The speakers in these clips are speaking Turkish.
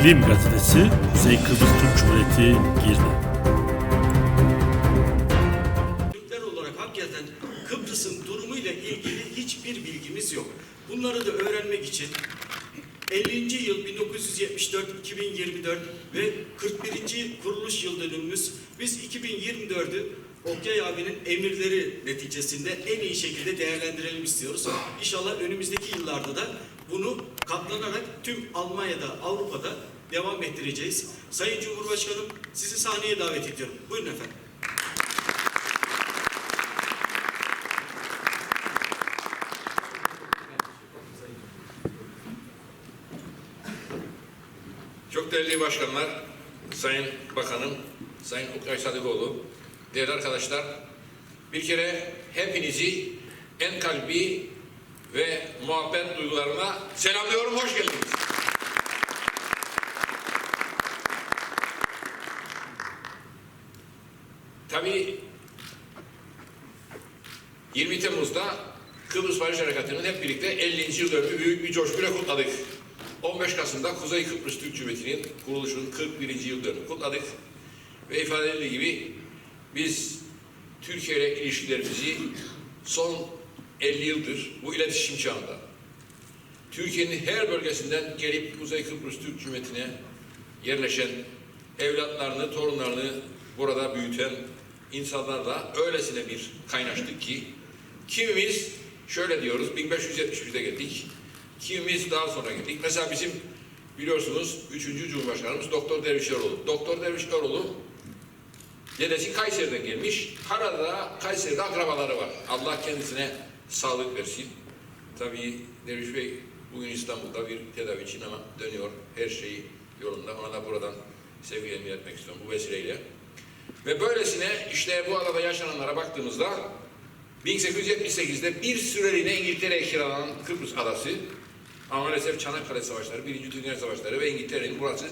İklim Gazetesi, Kuzey Kıbrıs Türk Cumhuriyeti Girne. Türkler olarak hakikaten Kıbrıs'ın durumuyla ilgili hiçbir bilgimiz yok. Bunları da öğrenmek için 50. yıl 1974-2024 ve 41. kuruluş yıl dönümümüz biz 2024'ü Okyay abinin emirleri neticesinde en iyi şekilde değerlendirelim istiyoruz. İnşallah önümüzdeki yıllarda da bunu katlanarak tüm Almanya'da, Avrupa'da devam ettireceğiz. Sayın Cumhurbaşkanım sizi sahneye davet ediyorum. Buyurun efendim. Çok değerli başkanlar, Sayın Bakanım, Sayın Okay Sadıkoğlu, değerli arkadaşlar, bir kere hepinizi en kalbi ve muhabbet duygularına selamlıyorum, hoş geldiniz. Tabii 20 Temmuz'da Kıbrıs Barış Harekatı'nın hep birlikte 50. yıl dönümü büyük bir coşkuyla kutladık. 15 Kasım'da Kuzey Kıbrıs Türk Cumhuriyeti'nin kuruluşunun 41. yıl dönümü kutladık. Ve ifade edildiği gibi biz Türkiye ile ilişkilerimizi son 50 yıldır bu iletişim çağında Türkiye'nin her bölgesinden gelip Kuzey Kıbrıs Türk Cumhuriyeti'ne yerleşen evlatlarını, torunlarını burada büyüten insanlarla öylesine bir kaynaştık ki kimimiz şöyle diyoruz 1571'de geldik. Kimimiz daha sonra geldik. Mesela bizim biliyorsunuz 3. Cumhurbaşkanımız Doktor Derviş Eroğlu. Doktor Derviş Eroğlu dedesi Kayseri'den gelmiş. Karadağ, Kayseri'de akrabaları var. Allah kendisine sağlık versin. Tabii Derviş Bey bugün İstanbul'da bir tedavi için ama dönüyor. Her şeyi yolunda. Ona da buradan sevgilerimi iletmek istiyorum bu vesileyle. Ve böylesine işte bu arada yaşananlara baktığımızda 1878'de bir süreliğine İngiltere'ye kiralanan Kıbrıs adası ama maalesef Çanakkale Savaşları, Birinci Dünya Savaşları ve İngiltere'nin burası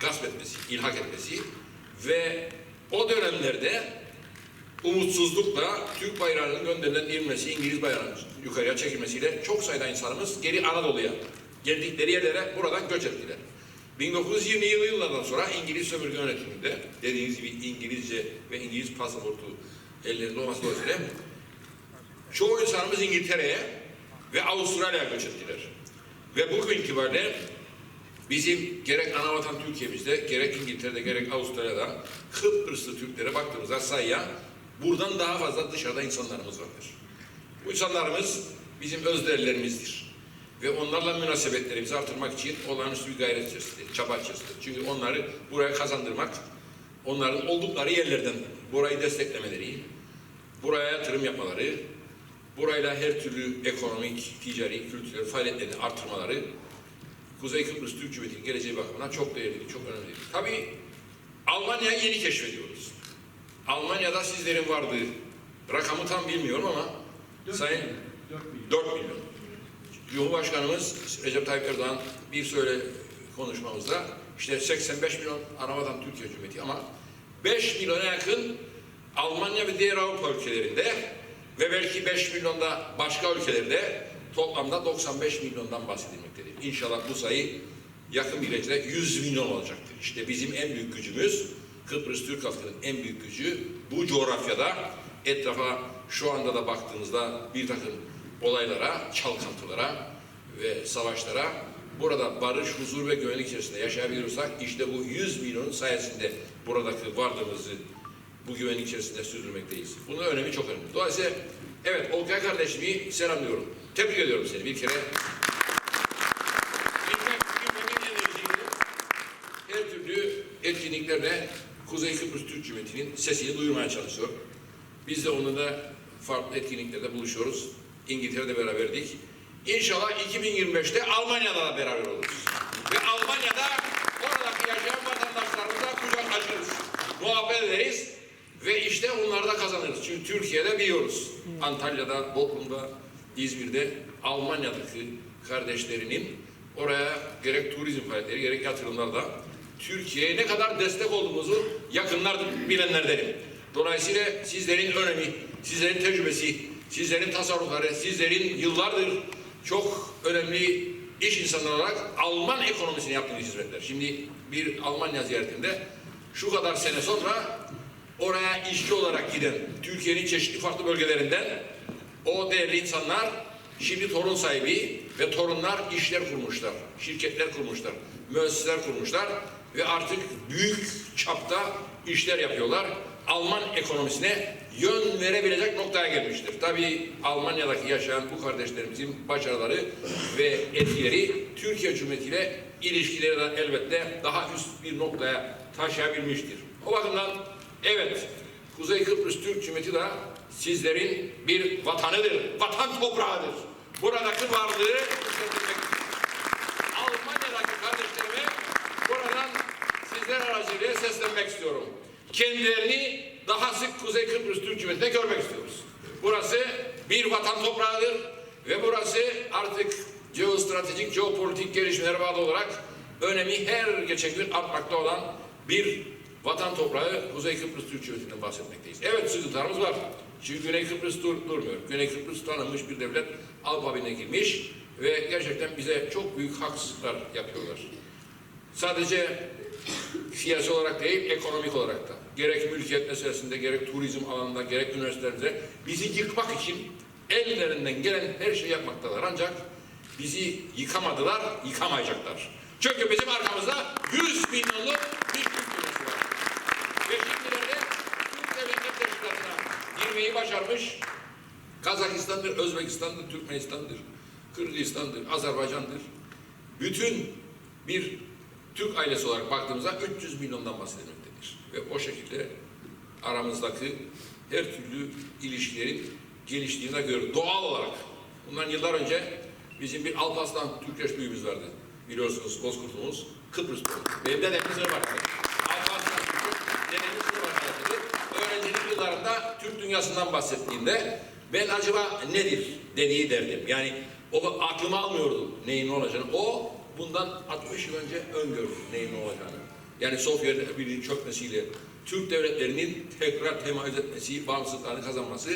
gasp etmesi, ilhak etmesi ve o dönemlerde umutsuzlukla Türk bayrağının gönderilen inmesi, İngiliz bayrağının yukarıya çekilmesiyle çok sayıda insanımız geri Anadolu'ya geldikleri yerlere buradan göç ettiler. 1920 yılı yıllardan sonra İngiliz sömürge yönetiminde dediğiniz gibi İngilizce ve İngiliz pasaportu ellerinde olması dolayısıyla çoğu insanımız İngiltere'ye ve Avustralya'ya göç ettiler. Ve bugün itibariyle bizim gerek anavatan Türkiye'mizde, gerek İngiltere'de, gerek Avustralya'da Kıbrıslı Türklere baktığımızda sayıya buradan daha fazla dışarıda insanlarımız vardır. Bu insanlarımız bizim özderlerimizdir. Ve onlarla münasebetlerimizi artırmak için olağanüstü bir gayret içerisindeyiz, çaba içerisindeyiz. Çünkü onları buraya kazandırmak, onların oldukları yerlerden burayı desteklemeleri, buraya yatırım yapmaları, burayla her türlü ekonomik, ticari, kültürel faaliyetlerini artırmaları Kuzey Kıbrıs Türk Cumhuriyeti'nin geleceği bakımından çok değerli, çok önemli. Tabii Almanya'yı yeni keşfediyoruz. Almanya'da sizlerin vardığı rakamı tam bilmiyorum ama sayın 4 milyon. Cumhurbaşkanımız Recep Tayyip Erdoğan bir söyle konuşmamızda işte 85 milyon Anavatan Türkiye Cumhuriyeti ama 5 milyona yakın Almanya ve diğer Avrupa ülkelerinde ve belki 5 milyonda başka ülkelerde toplamda 95 milyondan bahsedilmektedir. İnşallah bu sayı yakın bir gelecekte 100 milyon olacaktır. İşte bizim en büyük gücümüz Kıbrıs Türk halkının en büyük gücü bu coğrafyada etrafa şu anda da baktığınızda bir takım olaylara, çalkantılara ve savaşlara burada barış, huzur ve güvenlik içerisinde yaşayabiliyorsak işte bu 100 milyonun sayesinde buradaki varlığımızı bu güvenlik içerisinde sürdürmekteyiz. Bunun önemi çok önemli. Dolayısıyla evet Olkay kardeşimi selamlıyorum. Tebrik ediyorum seni bir kere. Her türlü etkinliklerle Kuzey Kıbrıs Türk Cumhuriyeti'nin sesini duyurmaya çalışıyor. Biz de onunla farklı etkinliklerde buluşuyoruz. İngiltere'de beraberdik. İnşallah 2025'te Almanya'da da beraber oluruz. Ve Almanya'da oradaki yaşayan vatandaşlarımıza kucak açarız. Muhabbet ederiz ve işte onları da kazanırız. Çünkü Türkiye'de biliyoruz. Antalya'da, Bodrum'da, İzmir'de Almanya'daki kardeşlerinin oraya gerek turizm faaliyetleri gerek yatırımlarda Türkiye'ye ne kadar destek olduğumuzu yakınlar bilenlerdenim. Dolayısıyla sizlerin önemi, sizlerin tecrübesi, sizlerin tasarrufları, sizlerin yıllardır çok önemli iş insanları olarak Alman ekonomisine yaptığınız hizmetler. Şimdi bir Almanya ziyaretinde şu kadar sene sonra oraya işçi olarak giden Türkiye'nin çeşitli farklı bölgelerinden o değerli insanlar şimdi torun sahibi ve torunlar işler kurmuşlar, şirketler kurmuşlar, müesseseler kurmuşlar ve artık büyük çapta işler yapıyorlar. Alman ekonomisine yön verebilecek noktaya gelmiştir. Tabii Almanya'daki yaşayan bu kardeşlerimizin başarıları ve etkileri Türkiye Cumhuriyeti ile ilişkileri de elbette daha üst bir noktaya taşıyabilmiştir. O bakımdan evet Kuzey Kıbrıs Türk Cumhuriyeti de sizlerin bir vatanıdır, vatan toprağıdır. Buradaki varlığı seslenmek istiyorum. Kendilerini daha sık Kuzey Kıbrıs Türk Cumhuriyeti'nde görmek istiyoruz. Burası bir vatan toprağıdır ve burası artık geostratejik, jeopolitik gelişmelere bağlı olarak önemi her geçen gün artmakta olan bir vatan toprağı Kuzey Kıbrıs Türk Cumhuriyeti'nden bahsetmekteyiz. Evet sıkıntılarımız var. Çünkü Güney Kıbrıs dur, durmuyor. Güney Kıbrıs tanınmış bir devlet Avrupa Birliği'ne girmiş ve gerçekten bize çok büyük haksızlıklar yapıyorlar. Sadece siyasi olarak değil, ekonomik olarak da. Gerek mülkiyet meselesinde, gerek turizm alanında, gerek üniversitelerde bizi yıkmak için ellerinden gelen her şeyi yapmaktalar. Ancak bizi yıkamadılar, yıkamayacaklar. Çünkü bizim arkamızda 100 milyonluk bir ülkesi var. Ve şimdilerde Türk Devletler Teşkilatı'na girmeyi başarmış Kazakistan'dır, Özbekistan'dır, Türkmenistan'dır, Kırgızistan'dır, Azerbaycan'dır. Bütün bir Türk ailesi olarak baktığımızda 300 milyondan bahsedilmektedir. Ve o şekilde aramızdaki her türlü ilişkilerin geliştiğine göre doğal olarak bundan yıllar önce bizim bir Alparslan Türkeş büyüğümüz vardı. Biliyorsunuz Bozkurt'umuz Kıbrıs. Benim dedem sınır başkanı. Alparslan sınır başkanıydı. Öğrencilik yıllarında Türk dünyasından bahsettiğinde ben acaba nedir dediği derdim. Yani o aklıma almıyordu neyin ne olacağını. O bundan 60 yıl önce öngördü neyin ne olacağını. Yani Sovyet Birliği'nin çökmesiyle Türk devletlerinin tekrar temayüz etmesi, bağımsızlıklarını kazanması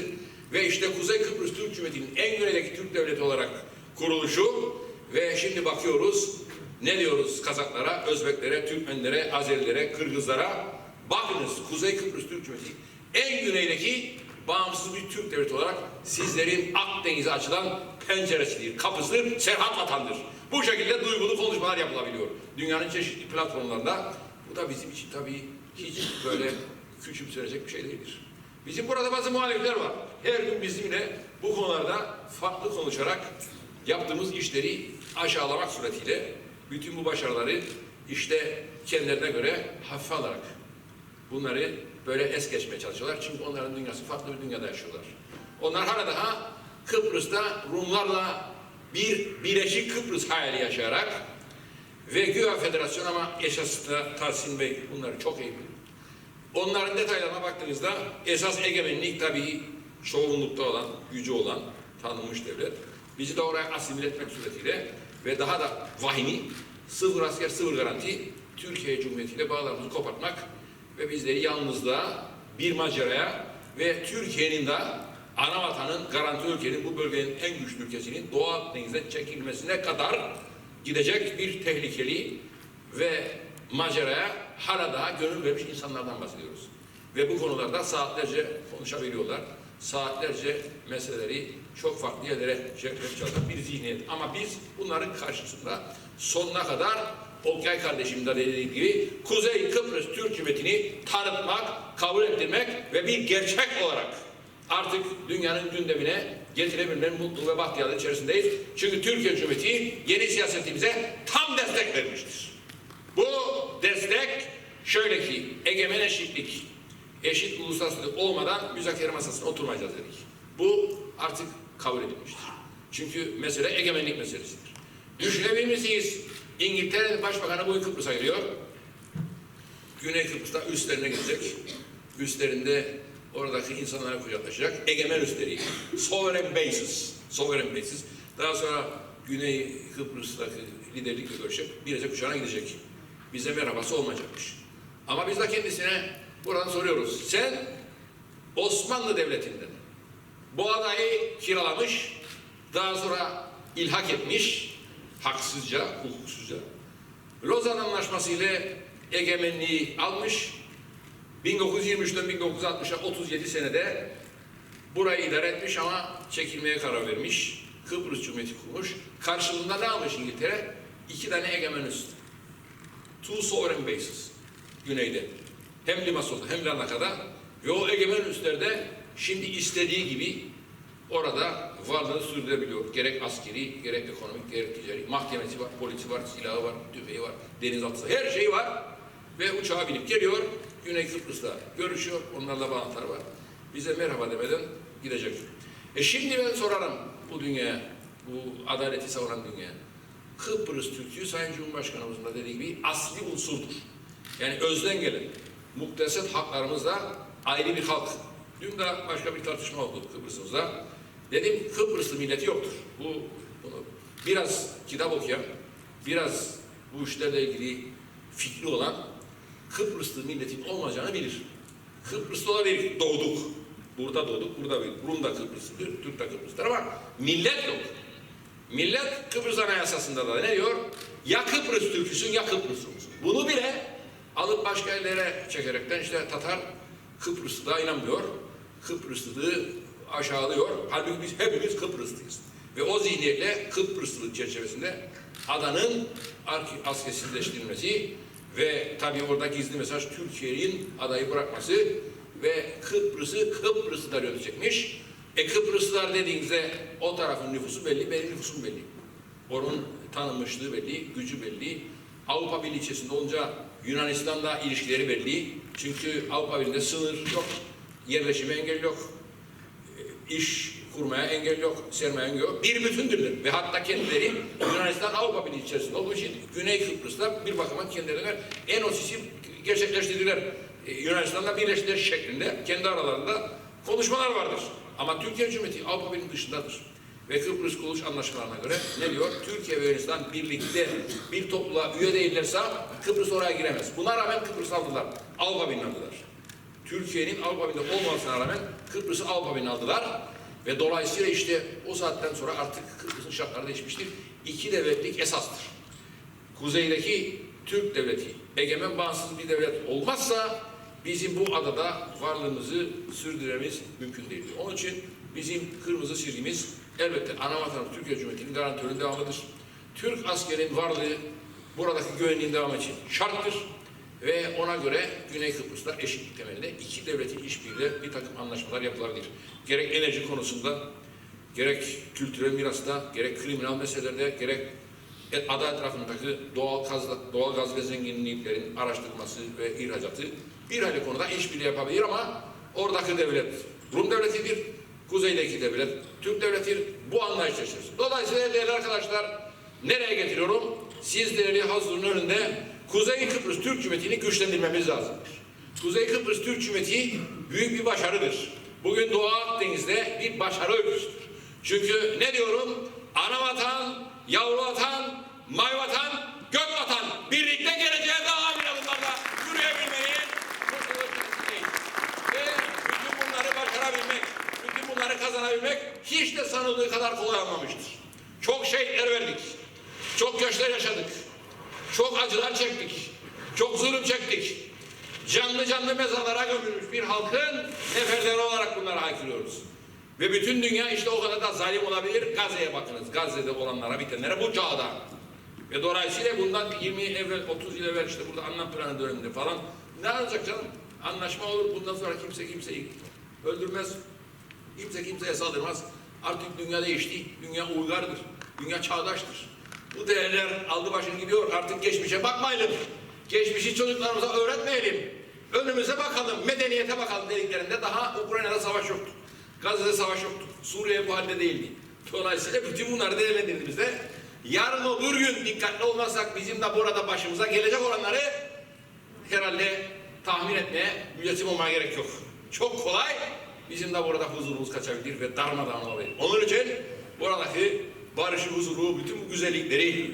ve işte Kuzey Kıbrıs Türk Cumhuriyeti'nin en güneydeki Türk devleti olarak kuruluşu ve şimdi bakıyoruz ne diyoruz Kazaklara, Özbeklere, Türkmenlere, Azerilere, Kırgızlara bakınız Kuzey Kıbrıs Türk Cumhuriyeti en güneydeki bağımsız bir Türk devleti olarak sizlerin Akdeniz'e açılan penceresidir, kapısıdır, serhat vatandır. Bu şekilde duygulu konuşmalar yapılabiliyor. Dünyanın çeşitli platformlarında. Bu da bizim için tabii hiç böyle küçümsenecek bir şey değildir. Bizim burada bazı muhalifler var. Her gün bizimle bu konularda farklı konuşarak yaptığımız işleri aşağılamak suretiyle bütün bu başarıları işte kendilerine göre hafife alarak bunları böyle es geçmeye çalışıyorlar. Çünkü onların dünyası farklı bir dünyada yaşıyorlar. Onlar hala daha Kıbrıs'ta Rumlarla bir Birleşik Kıbrıs hayali yaşayarak ve güya federasyon ama esasında Tahsin Bey bunları çok iyi bilir. Onların detaylarına baktığınızda esas egemenlik tabii çoğunlukta olan, gücü olan tanınmış devlet. Bizi de oraya asimile etmek suretiyle ve daha da vahimi sıfır asker sıfır garanti Türkiye Cumhuriyeti ile bağlarımızı kopartmak ve bizleri yalnızlığa bir maceraya ve Türkiye'nin de ana vatanın garanti ülkenin bu bölgenin en güçlü ülkesinin Doğu Akdeniz'den çekilmesine kadar gidecek bir tehlikeli ve maceraya hala daha gönül vermiş insanlardan bahsediyoruz. Ve bu konularda saatlerce konuşabiliyorlar. Saatlerce meseleleri çok farklı yerlere çalışan bir zihniyet. Ama biz bunların karşısında sonuna kadar Okyay kardeşim de dediği gibi Kuzey Kıbrıs Türk Cumhuriyeti'ni tanıtmak, kabul ettirmek ve bir gerçek olarak artık dünyanın gündemine getirebilmenin mutlu ve bahtiyarlığı içerisindeyiz. Çünkü Türkiye Cumhuriyeti yeni siyasetimize tam destek vermiştir. Bu destek şöyle ki egemen eşitlik, eşit uluslararası olmadan müzakere masasına oturmayacağız dedik. Bu artık kabul edilmiştir. Çünkü mesele egemenlik meselesidir. Düşünebilir misiniz? İngiltere Başbakanı bugün Kıbrıs'a gidiyor. Güney Kıbrıs'ta üstlerine gidecek. Üstlerinde oradaki insanlara kucaklaşacak. Egemen üstleri. Sovereign bases. Sovereign bases. Daha sonra Güney Kıbrıs'taki liderlikle görüşecek. Bilecek uçağına gidecek. Bize merhabası olmayacakmış. Ama biz de kendisine buradan soruyoruz. Sen Osmanlı Devleti'nden bu adayı kiralamış, daha sonra ilhak etmiş, haksızca, hukuksuzca. Lozan Anlaşması ile egemenliği almış. 1923'ten 1960'a 37 senede burayı idare etmiş ama çekilmeye karar vermiş. Kıbrıs Cumhuriyeti kurmuş. Karşılığında ne almış İngiltere? İki tane egemen üs. Two sovereign bases. Güneyde. Hem Limasol'da hem Larnaka'da. Ve o egemen üslerde şimdi istediği gibi orada varlığını sürdürebiliyor. Gerek askeri, gerek ekonomik, gerek ticari. Mahkemesi var, polisi var, silahı var, tüfeği var, denizaltısı, her şey var. Ve uçağa binip geliyor. Güney Kıbrıs'ta görüşüyor. Onlarla bağlantılar var. Bize merhaba demeden gidecek. E şimdi ben sorarım bu dünyaya, bu adaleti savunan dünyaya. Kıbrıs Türk'ü Sayın Cumhurbaşkanımızın da dediği gibi asli unsurdur. Yani özden gelen mukteset haklarımızla ayrı bir halk. Dün de başka bir tartışma oldu Kıbrıs'ımızda. Dedim Kıbrıslı milleti yoktur. Bu bunu biraz kitap okuyan, biraz bu işlerle ilgili fikri olan Kıbrıslı milletin olmayacağını bilir. Kıbrıslı olabilir. Doğduk. Burada doğduk, burada büyüdük. Rum da Kıbrıslıdır, Türk de Kıbrıslıdır ama millet yok. Millet Kıbrıs Anayasası'nda da ne diyor? Ya Kıbrıs Türküsün ya Kıbrıslı? Bunu bile alıp başka yerlere çekerekten işte Tatar Kıbrıslı'da inanmıyor. Kıbrıslılığı aşağılıyor. Halbuki biz hepimiz Kıbrıslıyız. Ve o zihniyetle Kıbrıslılık çerçevesinde adanın askesizleştirilmesi ve tabii orada gizli mesaj Türkiye'nin adayı bırakması ve Kıbrıs'ı Kıbrıslılar yönetecekmiş. E Kıbrıslılar dediğinizde o tarafın nüfusu belli, benim nüfusum belli. Onun tanınmışlığı belli, gücü belli. Avrupa Birliği içerisinde olunca Yunanistan'la ilişkileri belli. Çünkü Avrupa Birliği'nde sınır yok, yerleşime engel yok, e, iş kurmaya engel yok, sermaye engel yok. Bir bütündürler. Ve hatta kendileri Yunanistan Avrupa Birliği içerisinde olduğu için Güney Kıbrıs'ta bir bakıma kendilerine en osisi gerçekleştirdiler. E, Yunanistan'la birleştiler şeklinde kendi aralarında konuşmalar vardır. Ama Türkiye Cumhuriyeti Avrupa Birliği dışındadır. Ve Kıbrıs Kuruluş Anlaşmalarına göre ne diyor? Türkiye ve Yunanistan birlikte bir topluluğa üye değillerse Kıbrıs oraya giremez. Buna rağmen Kıbrıs aldılar. Avrupa Birliği'ni aldılar. Türkiye'nin Avrupa Birliği'nde olmamasına rağmen Kıbrıs'ı Avrupa Birliği'ne aldılar. Ve dolayısıyla işte o saatten sonra artık Kıbrıs'ın şartları değişmiştir. İki devletlik esastır. Kuzeydeki Türk devleti egemen bağımsız bir devlet olmazsa bizim bu adada varlığımızı sürdürmemiz mümkün değildir. Onun için bizim kırmızı çizgimiz elbette ana vatanımız Türkiye Cumhuriyeti'nin garantörünün devamıdır. Türk askerin varlığı buradaki güvenliğin devamı için şarttır. Ve ona göre Güney Kıbrıs'ta eşitlik temelinde iki devletin işbirliğiyle bir takım anlaşmalar yapılabilir. Gerek enerji konusunda, gerek kültürel mirasta, gerek kriminal meselelerde, gerek e, ada etrafındaki doğal gaz, doğal gaz ve zenginliklerin araştırılması ve ihracatı bir hayli konuda işbirliği yapabilir ama oradaki devlet Rum devletidir, kuzeydeki devlet Türk devletidir. Bu anlayış içerisinde. Dolayısıyla değerli arkadaşlar nereye getiriyorum? Siz değerli hazırın önünde Kuzey Kıbrıs Türk Cumhuriyeti'ni güçlendirmemiz lazımdır. Kuzey Kıbrıs Türk Cumhuriyeti büyük bir başarıdır. Bugün Doğu Akdeniz'de bir başarı öyküsüdür. Çünkü ne diyorum? Ana vatan, yavru vatan, may vatan, gök vatan. Birlikte geleceğe daha amin adımlarla kurtuluşundayız. Ve bütün bunları başarabilmek, bütün bunları kazanabilmek hiç de sanıldığı kadar kolay olmamıştır. Çok şehitler verdik. Çok göçler yaşadık. Çok acılar çektik. Çok zulüm çektik. Canlı canlı mezarlara gömülmüş bir halkın neferleri olarak bunları haykırıyoruz. Ve bütün dünya işte o kadar da zalim olabilir. Gazze'ye bakınız. Gazze'de olanlara, bitenlere bu çağda. Ve dolayısıyla bundan 20 yıl evvel, 30 yıl evvel işte burada anlam planı döneminde falan ne olacak canım? Anlaşma olur. Bundan sonra kimse kimseyi öldürmez. Kimse kimseye saldırmaz. Artık dünya değişti. Dünya uygardır. Dünya çağdaştır. Bu değerler aldı başını gidiyor. Artık geçmişe bakmayalım. Geçmişi çocuklarımıza öğretmeyelim. Önümüze bakalım, medeniyete bakalım dediklerinde daha Ukrayna'da savaş yoktu. Gazze'de savaş yoktu. Suriye bu halde değildi. Dolayısıyla bütün bunları değerlendirdiğimizde yarın öbür gün dikkatli olmazsak bizim de burada başımıza gelecek olanları herhalde tahmin etmeye münesim olmaya gerek yok. Çok kolay bizim de burada huzurumuz kaçabilir ve darmadağın olabilir. Onun için buradaki barışı, huzuru, bütün bu güzellikleri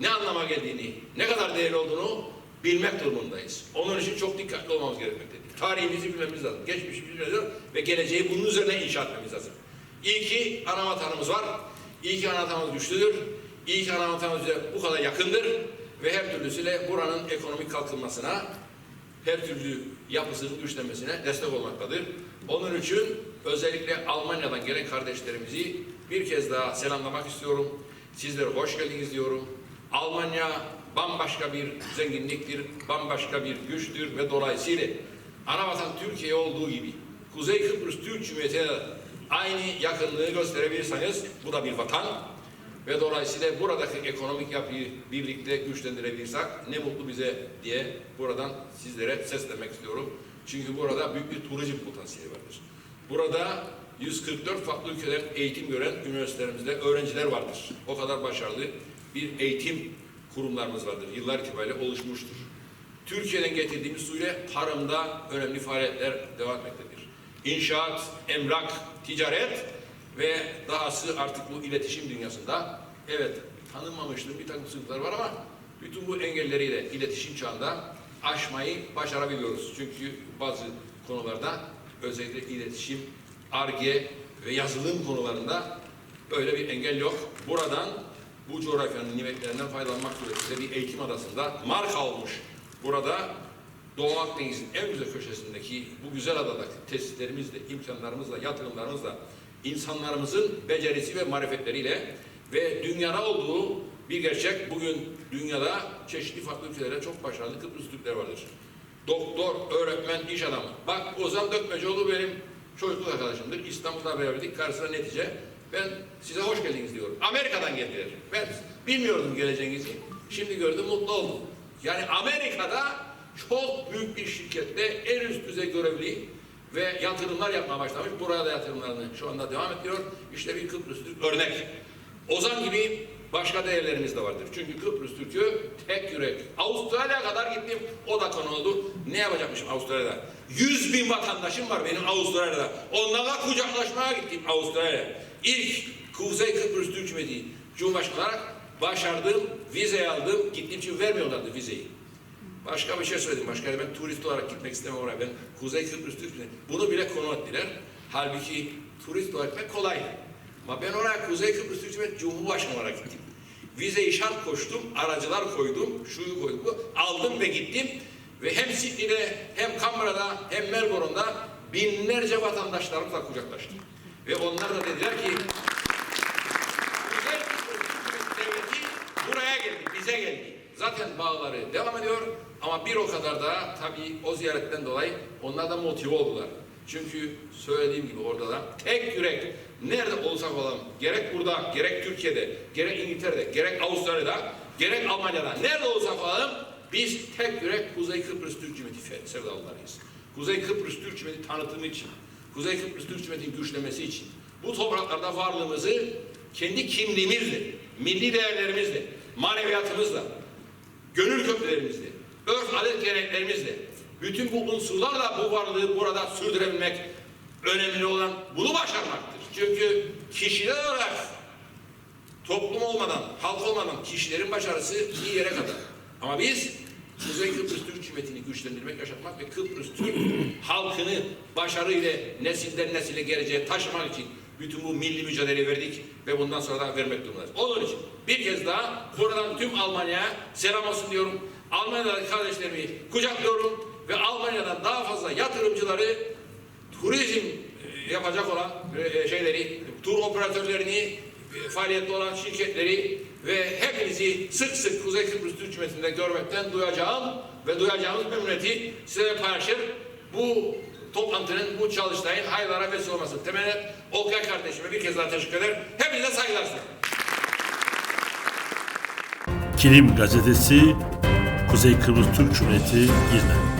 ne anlama geldiğini, ne kadar değerli olduğunu bilmek durumundayız. Onun için çok dikkatli olmamız gerekmektedir. Tarihimizi bilmemiz lazım, geçmişimizi bilmemiz lazım ve geleceği bunun üzerine inşa etmemiz lazım. İyi ki ana vatanımız var, iyi ki ana vatanımız güçlüdür, İyi ki anavatanımız bize bu kadar yakındır ve her türlüsüyle buranın ekonomik kalkınmasına, her türlü yapısının güçlenmesine destek olmaktadır. Onun için özellikle Almanya'dan gelen kardeşlerimizi bir kez daha selamlamak istiyorum. Sizlere hoş geldiniz diyorum. Almanya bambaşka bir zenginliktir, bambaşka bir güçtür ve dolayısıyla anavatan Türkiye olduğu gibi Kuzey Kıbrıs Türk Cumhuriyeti'ne aynı yakınlığı gösterebilirseniz bu da bir vatan ve dolayısıyla buradaki ekonomik yapıyı birlikte güçlendirebilirsek ne mutlu bize diye buradan sizlere seslenmek istiyorum. Çünkü burada büyük bir turizm potansiyeli vardır. Burada 144 farklı ülkeden eğitim gören üniversitelerimizde öğrenciler vardır. O kadar başarılı bir eğitim kurumlarımız vardır. Yıllar itibariyle oluşmuştur. Türkiye'den getirdiğimiz suyla tarımda önemli faaliyetler devam etmektedir. İnşaat, emlak, ticaret ve dahası artık bu iletişim dünyasında evet tanınmamıştır bir takım sıkıntılar var ama bütün bu engelleriyle iletişim çağında aşmayı başarabiliyoruz. Çünkü bazı konularda özellikle iletişim, arge ve yazılım konularında böyle bir engel yok. Buradan bu coğrafyanın nimetlerinden faydalanmak suretiyle bir eğitim adasında marka olmuş. Burada Doğu Akdeniz'in en güzel köşesindeki bu güzel adadaki tesislerimizle, imkanlarımızla, yatırımlarımızla, insanlarımızın becerisi ve marifetleriyle ve dünyada olduğu bir gerçek. Bugün dünyada çeşitli farklı ülkelerde çok başarılı Kıbrıs Türkler vardır. Doktor, öğretmen, iş adamı. Bak Ozan Dökmecioğlu benim çocukluk arkadaşımdır. İstanbul'da beraberdik. Karşısına netice ben size hoş geldiniz diyorum. Amerika'dan geldiler. Ben bilmiyordum geleceğinizi. Şimdi gördüm mutlu oldum. Yani Amerika'da çok büyük bir şirkette en üst düzey görevli ve yatırımlar yapmaya başlamış. Buraya da yatırımlarını şu anda devam ediyor. İşte bir Kıbrıs örnek. Ozan gibi başka değerlerimiz de vardır. Çünkü Kıbrıs Türk'ü tek yürek. Avustralya'ya kadar gittim. O da konu oldu. Ne yapacakmışım Avustralya'da? 100 bin vatandaşım var benim Avustralya'da. Onlarla kucaklaşmaya gittim Avustralya'ya. İlk Kuzey Kıbrıs Türk Cumhuriyeti Cumhurbaşkanı olarak başardım. Vize aldım. Gittiğim için vermiyorlardı vizeyi. Başka bir şey söyledim. Başka ben turist olarak gitmek istemem oraya. Ben Kuzey Kıbrıs Türk. Bunu bile konu ettiler. Halbuki turist olarak kolay. Ama ben oraya Kuzey Kıbrıs Türk Cumhuriyeti Cumhurbaşkanı olarak gittim. Vizeyi şart koştum, aracılar koydum, şuyu koydum, aldım ve gittim. Ve hem Sydney'de, hem Canberra'da, hem Melbourne'da binlerce vatandaşlarımızla kucaklaştım. Ve onlar da dediler ki, Devleti buraya geldi, bize geldi. Zaten bağları devam ediyor ama bir o kadar da tabii o ziyaretten dolayı onlar da motive oldular. Çünkü söylediğim gibi orada da tek yürek nerede olsak olalım gerek burada gerek Türkiye'de gerek İngiltere'de gerek Avustralya'da gerek Almanya'da nerede olsak olalım biz tek yürek Kuzey Kıbrıs Türk Cumhuriyeti sevdalılarıyız. Kuzey Kıbrıs Türk Cumhuriyeti tanıtımı için, Kuzey Kıbrıs Türk Cumhuriyeti'nin güçlemesi için bu topraklarda varlığımızı kendi kimliğimizle, milli değerlerimizle, maneviyatımızla, gönül köprülerimizle, örf adet geleneklerimizle, bütün bu unsurlarla bu varlığı burada sürdürebilmek önemli olan bunu başarmaktır. Çünkü kişiler olarak toplum olmadan, halk olmadan kişilerin başarısı bir yere kadar. Ama biz Kuzey Kıbrıs Türk Cumhuriyeti'ni güçlendirmek, yaşatmak ve Kıbrıs Türk halkını başarıyla nesilden nesile geleceğe taşımak için bütün bu milli mücadele verdik ve bundan sonra da vermek durumundayız. Onun için bir kez daha buradan tüm Almanya'ya selam olsun diyorum. Almanya'daki kardeşlerimi kucaklıyorum ve Almanya'dan daha fazla yatırımcıları turizm yapacak olan e, şeyleri, tur operatörlerini, e, faaliyette olan şirketleri ve hepinizi sık sık Kuzey Kıbrıs Türk Cumhuriyeti'nde görmekten duyacağım ve duyacağımız memnuniyeti size paylaşır. Bu toplantının, bu çalıştayın hayırlara vesile olmasını temenni et. Okay kardeşime bir kez daha teşekkür ederim. Hepinize saygılar. Kilim Gazetesi, Kuzey Kıbrıs Türk Cumhuriyeti, Girne.